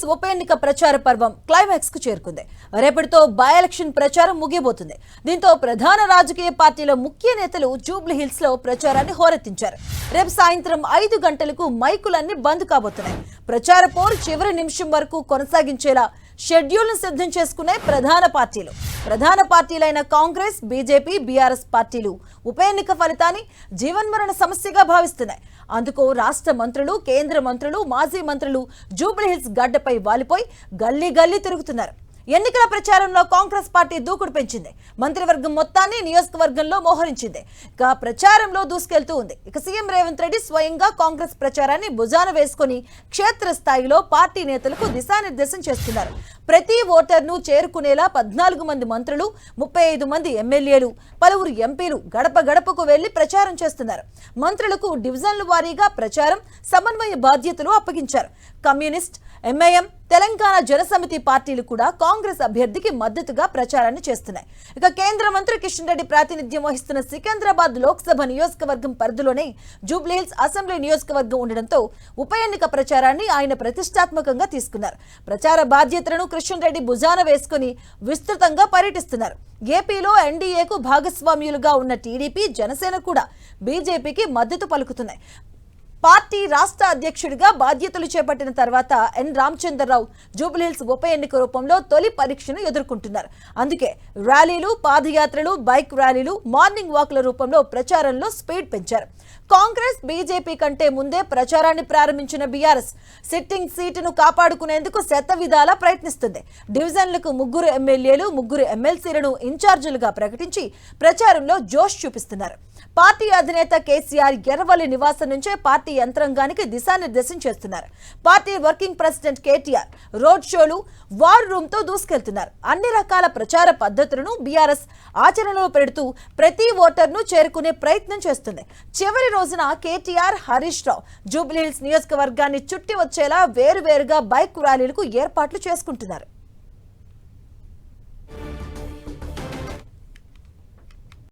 Hills ఉప ఎన్నిక ప్రచార పర్వం క్లైమాక్స్కు చేరుకుంది. రేపటితో బై ఎలక్షన్ ప్రచారం ముగియబోతుంది. దీంతో ప్రధాన రాజకీయ పార్టీల ముఖ్య నేతలు జూబ్లీ హిల్స్లో ప్రచారాన్ని హోరెత్తించారు. రేపు సాయంత్రం ఐదు గంటలకు మైకులన్నీ బంద్ కాబోతున్నాయి. ప్రచార పోరు చివరి నిమిషం వరకు కొనసాగించేలా షెడ్యూల్ను సిద్ధం చేసుకునే ప్రధాన పార్టీలు. ప్రధాన పార్టీలైన కాంగ్రెస్ బీజేపీ బీఆర్ఎస్ పార్టీలు ఉప ఎన్నిక ఫలితాన్ని జీవన్మరణ సమస్యగా భావిస్తున్నాయి. అందుకు రాష్ట్ర మంత్రులు కేంద్ర మంత్రులు మాజీ మంత్రులు జూబ్లీహిల్స్ గడ్డపై వాలిపోయి గల్లీ గల్లీ తిరుగుతున్నారు. ఎన్నికల ప్రచారంలో కాంగ్రెస్ పార్టీ దూకుడు పెంచింది. మంత్రివర్గం మొత్తాన్ని నియోజకవర్గంలో మోహరించింది. ఇక ప్రచారంలో దూసుకెళ్తూ ఉంది. ఇక సీఎం రేవంత్ రెడ్డి స్వయంగా కాంగ్రెస్ ప్రచారాన్ని భుజాన వేసుకుని క్షేత్రస్థాయిలో పార్టీ నేతలకు దిశానిర్దేశం చేస్తున్నారు. ప్రతి ఓటర్ను చేరుకునేలా పద్నాలుగు మంది మంత్రులు ముప్పై ఐదు మంది ఎమ్మెల్యేలు పలువురు ఎంపీలు గడప గడపకు వెళ్ళి ప్రచారం చేస్తున్నారు. మంత్రులకు డివిజన్ల వారీగా ప్రచారం సమన్వయ బాధ్యతలు అప్పగించారు. కమ్యూనిస్ట్ ఎంఐఎం తెలంగాణ జనసమితి పార్టీలు కూడా కాంగ్రెస్ అభ్యర్థికి మద్దతుగా ప్రచారాన్ని చేస్తున్నాయి. ఇక కేంద్ర మంత్రి కిషన్ రెడ్డి ప్రాతినిధ్యం వహిస్తున్న సికింద్రాబాద్ లోక్సభ నియోజకవర్గం పరిధిలోనే జూబ్లీహిల్స్ అసెంబ్లీ నియోజకవర్గం ఉండడంతో ఉప ఎన్నిక ప్రచారాన్ని ఆయన ప్రతిష్టాత్మకంగా తీసుకున్నారు. ప్రచార బాధ్యతలను కిషన్ రెడ్డి భుజాన వేసుకుని విస్తృతంగా పర్యటిస్తున్నారు. ఏపీలో ఎన్డీఏకు భాగస్వామ్యులుగా ఉన్న టీడీపీ జనసేన కూడా బీజేపీకి మద్దతు పలుకుతున్నాయి. పార్టీ రాష్ట్ర అధ్యక్షుడిగా బాధ్యతలు చేపట్టిన తర్వాత ఎన్. రామచంద్రరావు జూబ్లీహిల్స్ ఉప ఎన్నిక రూపంలో తొలి పరీక్షను ఎదుర్కొంటున్నారు. అందుకే ర్యాలీలు పాదయాత్రలు బైక్ ర్యాలీలు మార్నింగ్ వాక్ల రూపంలో ప్రచారంలో స్పీడ్ పెంచారు. కాంగ్రెస్ బీజేపీ కంటే ముందే ప్రచారాన్ని ప్రారంభించిన బీఆర్ఎస్ సిట్టింగ్ సీటును కాపాడుకునేందుకు శత విధాలా ప్రయత్నిస్తుంది. డివిజన్లకు ముగ్గురు ఎమ్మెల్యేలు ముగ్గురు ఎమ్మెల్సీలను ఇన్ఛార్జీలుగా ప్రకటించి ప్రచారంలో జోష్ చూపిస్తున్నారు. పార్టీ అధినేత కేసీఆర్ ఎర్రవల్లి నివాసం నుంచే పార్టీ యంత్రాంగానికి దిశానిర్దేశం చేస్తున్నారు. Party working president KTR road షోలు వార్ రూమ్తో దూసుకెళ్తున్నారు. అన్ని రకాల ప్రచార పద్ధతులను బీఆర్ఎస్ ఆచరణలో పెడుతూ ప్రతి ఓటర్ను చేరుకునే ప్రయత్నం చేస్తుంది. చివరి రోజున కేటీఆర్ హరీష్ రావు జూబ్లీహిల్స్ నియోజకవర్గాన్ని చుట్టి వచ్చేలా వేరువేరుగా బైక్ ర్యాలీలకు ఏర్పాట్లు చేసుకుంటున్నారు.